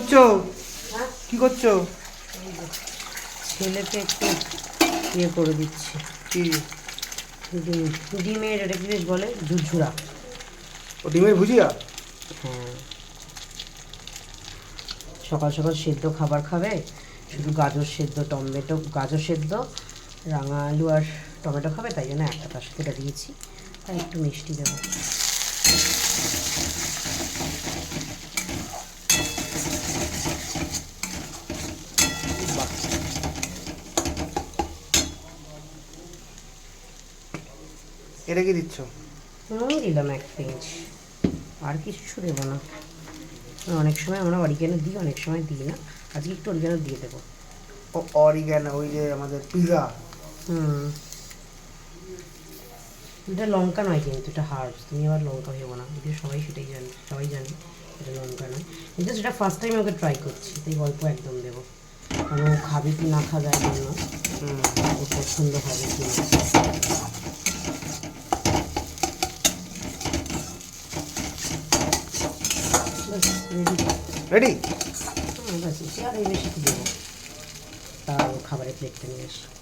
করছ? হ্যাঁ কি করছ? ছেলেকে একটু ইয়ে করে দিচ্ছি। কি? ডিম ডিমের এটা কি বেশ বলে? ঝুরঝুরা। ও ডিমের ভুজিয়া? হ্যাঁ। সকাল সকাল সেদ্ধ খাবার খাবে শুধু গাজর সেদ্ধ টমেটো গাজর সেদ্ধ রাঙা আলু আর টমেটো খাবে তাই জন্য একটা তার সাথে দিয়েছি। আর একটু মিষ্টি দেবো। এটা কি দিচ্ছ? নুন দিলাম এক পিঞ্চ। আর কিছু দেবো না। অনেক সময় আমরা অরিগ্যানো দিই অনেক সময় দিই না। আজকে একটু অরিগ্যানো দিয়ে দেবো। ও অরিগ্যানো ওই যে আমাদের পিজা হুম। এটা লঙ্কা নয় কিন্তু এটা হার্বস। তুমি আবার লঙ্কা ভেবো না। এটা সবাই সেটাই জানে সবাই জানে এটা লঙ্কা নয়। কিন্তু সেটা ফার্স্ট টাইম ওকে ট্রাই করছি তাই অল্প একদম দেবো। কারণ ও খাবে কি না খাবে হুম। ও পছন্দ হবে কি না। রেডি বেশি দেবো। তার খাবারের প্লেটটা নিয়ে এসে।